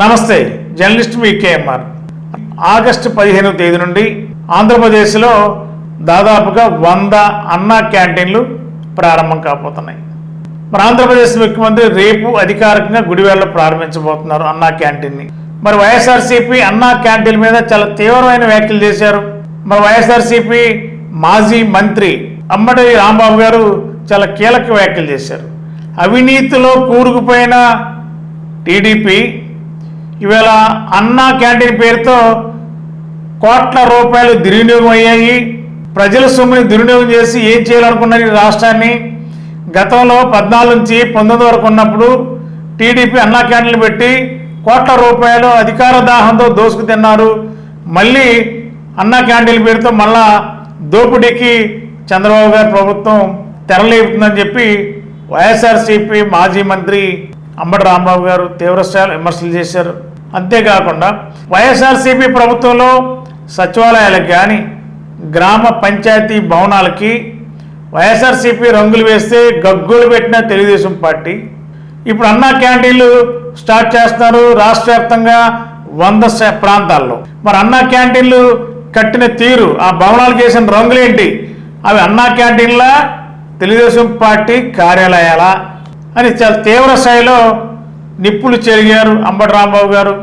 నమస్తే జర్నలిస్ట్ మీ KMR. August పదిహేనవ తేదీ నుండి ఆంధ్రప్రదేశ్లో దాదాపుగా వంద అన్నా క్యాంటీన్లు ప్రారంభం కాబోతున్నాయి. మరి ఆంధ్రప్రదేశ్ ముఖ్యమంత్రి రేపు అధికారికంగా గుడివేళలో ప్రారంభించబోతున్నారు అన్నా క్యాంటీన్ని. మరి వైఎస్ఆర్సీపీ అన్నా క్యాంటీన్ మీద చాలా తీవ్రమైన వ్యాఖ్యలు చేశారు. మరి వైఎస్ఆర్సీపీ మాజీ మంత్రి అమ్మడి రాంబాబు గారు చాలా కీలక వ్యాఖ్యలు చేశారు. అవినీతిలో కూరుకుపోయిన టీడీపీ ఇవాళ అన్నా క్యాంటీన్ పేరుతో కోట్ల రూపాయలు దుర్వినియోగం అయ్యాయి. ప్రజల సొమ్ముని దుర్వినియోగం చేసి ఏం చేయాలనుకున్నారు ఈ రాష్ట్రాన్ని? గతంలో పద్నాలుగు నుంచి పంతొమ్మిది వరకు ఉన్నప్పుడు టీడీపీ అన్నా క్యాంటీన్లు పెట్టి కోట్ల రూపాయలు అధికార దాహంతో దోసుకు తిన్నారు. మళ్ళీ అన్నా క్యాంటీన్ల పేరుతో మళ్ళా దోపిడీకి చంద్రబాబు గారి ప్రభుత్వం తెరలేపుతుందని చెప్పి వైఎస్ఆర్సీపీ మాజీ మంత్రి అంబటి రాంబాబు గారు తీవ్రస్థాయిలో విమర్శలు చేశారు. అంతేకాకుండా వైఎస్ఆర్సీపీ ప్రభుత్వంలో సచివాలయాలకు కానీ గ్రామ పంచాయతీ భవనాలకి వైఎస్ఆర్సీపీ రంగులు వేస్తే గగ్గులు పెట్టిన తెలుగుదేశం పార్టీ. ఇప్పుడు అన్నా క్యాంటీన్లు స్టార్ట్ చేస్తున్నారు రాష్ట్ర వ్యాప్తంగా వంద ప్రాంతాల్లో. మరి అన్నా క్యాంటీన్లు కట్టిన తీరు ఆ భవనాలు వేసిన రంగులేంటి? అవి అన్నా క్యాంటీన్లా తెలుగుదేశం పార్టీ కార్యాలయాలా? అని చాలా తీవ్ర స్థాయిలో నిప్పులు చెరిగారు అంబటి రాంబాబు గారు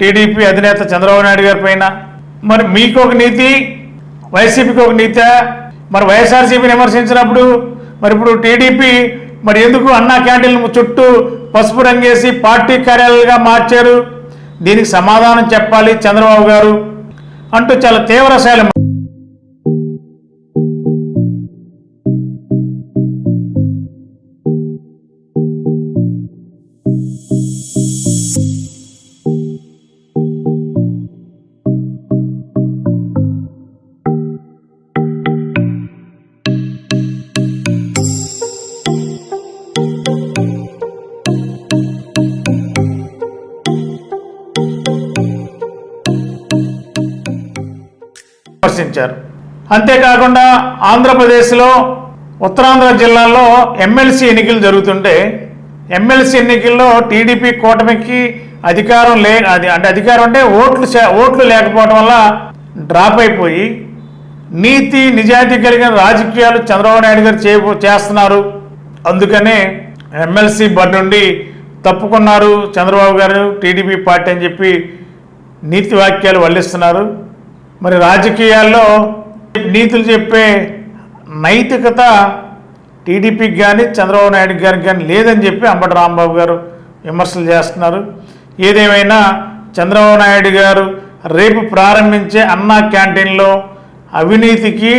టీడీపీ అధినేత చంద్రబాబు నాయుడు గారి పైన. మరి మీకు ఒక నీతి వైసీపీకి ఒక నీతి. మరి వైఎస్ఆర్సీపీని విమర్శించినప్పుడు మరి ఇప్పుడు టీడీపీ మరి ఎందుకు అన్నా క్యాంటీన్ చుట్టూ పసుపు రంగేసి పార్టీ కార్యాలయాలుగా మార్చారు? దీనికి సమాధానం చెప్పాలి చంద్రబాబు గారు అంటూ చాలా తీవ్ర స్థాయిలో విమర్శించారు అంతేకాకుండా ఆంధ్రప్రదేశ్లో ఉత్తరాంధ్ర జిల్లాలో ఎమ్మెల్సీ ఎన్నికలు జరుగుతుంటే ఎమ్మెల్సీ ఎన్నికల్లో టీడీపీ కూటమికి అధికారం లే అది అంటే అధికారం అంటే ఓట్లు ఓట్లు లేకపోవడం వల్ల డ్రాప్ అయిపోయి నీతి నిజాయితీ కలిగిన రాజకీయాలు చంద్రబాబు నాయుడు గారు చే చేస్తున్నారు. అందుకనే ఎమ్మెల్సీ బరి నుండి తప్పుకున్నారు చంద్రబాబు గారు టీడీపీ పార్టీ అని చెప్పి నీతి వాక్యాలు వల్లిస్తున్నారు. మరి రాజకీయాల్లో నీతులు చెప్పే నైతికత టీడీపీకి కానీ చంద్రబాబు నాయుడు గారికి కానీ లేదని చెప్పి అంబటి రాంబాబు గారు విమర్శలు చేస్తున్నారు. ఏదేమైనా చంద్రబాబు నాయుడు గారు రేపు ప్రారంభించే అన్నా క్యాంటీన్లో అవినీతికి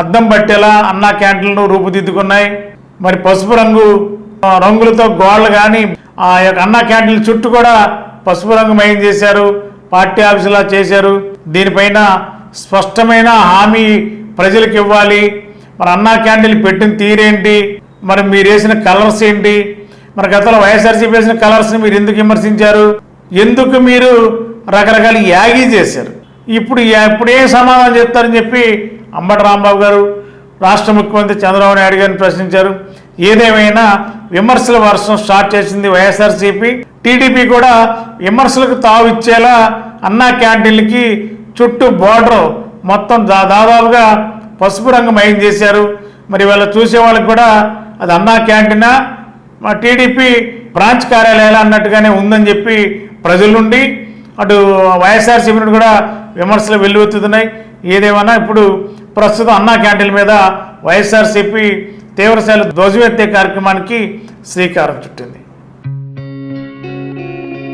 అద్దం పట్టేలా అన్నా క్యాంటీన్లు రూపుదిద్దుకున్నాయి. మరి పసుపు రంగు రంగులతో గోడలు కానీ ఆ యొక్క అన్నా క్యాంటీన్ల చుట్టూ కూడా పసుపు రంగు మయం చేశారు. పార్టీ ఆఫీసులా చేశారు. దీనిపైన స్పష్టమైన హామీ ప్రజలకు ఇవ్వాలి. మరి అన్నా క్యాండిల్ పెట్టిన తీరేంటి? మరి మీరు వేసిన కలర్స్ ఏంటి? మరి గతంలో వైఎస్ఆర్సీపీ వేసిన కలర్స్ని మీరు ఎందుకు విమర్శించారు? ఎందుకు మీరు రకరకాల యాగి చేశారు? ఇప్పుడు యా- సమాధానం చెప్తారని చెప్పి అంబటి రాంబాబు గారు రాష్ట్ర ముఖ్యమంత్రి చంద్రబాబు నాయుడు గారిని ప్రశ్నించారు. ఏదేమైనా విమర్శల వర్షం స్టార్ట్ చేసింది వైఎస్ఆర్సీపీ. టీడీపీ కూడా విమర్శలకు తావు ఇచ్చేలా అన్నా క్యాంటీన్లకి చుట్టూ బార్డర్ మొత్తం దా- దాదాపుగా పసుపు రంగు మయం చేశారు. మరి వాళ్ళు చూసే వాళ్ళకి కూడా అది అన్నా క్యాంటీనా? మా టీడీపీ బ్రాంచ్ కార్యాలయాలు అన్నట్టుగానే ఉందని చెప్పి ప్రజల నుండి అటు వైఎస్ఆర్సీపీ నుండి కూడా విమర్శలు వెల్లువెత్తుతున్నాయి. ఏదేమన్నా ఇప్పుడు ప్రస్తుతం అన్నా క్యాంటీన్ మీద వైఎస్ఆర్సీపీ తీవ్రశైలి ధ్వజమెత్తే కార్యక్రమానికి శ్రీకారం చుట్టింది.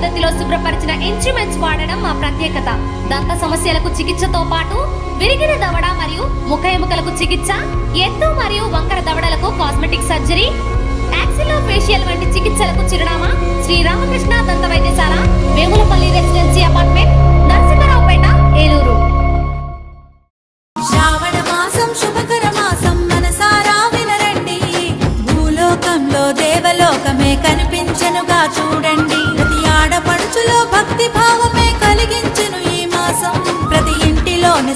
పద్ధతిలో శుభ్రపరిచిన ఇన్స్ట్రుమెంట్స్ వాడడం మా ప్రత్యేకత. దంత సమస్యలకు చికిత్సతో పాటు విరిగిన దవడ మరియు ముఖ ఎముకలకు చికిత్స ఎత్తు మరియు వంకర దవడలకు కాస్మెటిక్ సర్జరీ యాక్సిలో ఫేషియల్ వంటి చికిత్సలకు చిరునామా శ్రీ రామకృష్ణ దంత వైద్యశాల వేములపల్లి రెసిడెన్సీ అపార్ట్మెంట్ నరసింహరావుపేట ఏలూరు. శ్రావణ మాసం శుభకర మాసం మనసారా వినరండి. భూలోకంలో దేవలోకమే కనిపించనుగా చూడండి.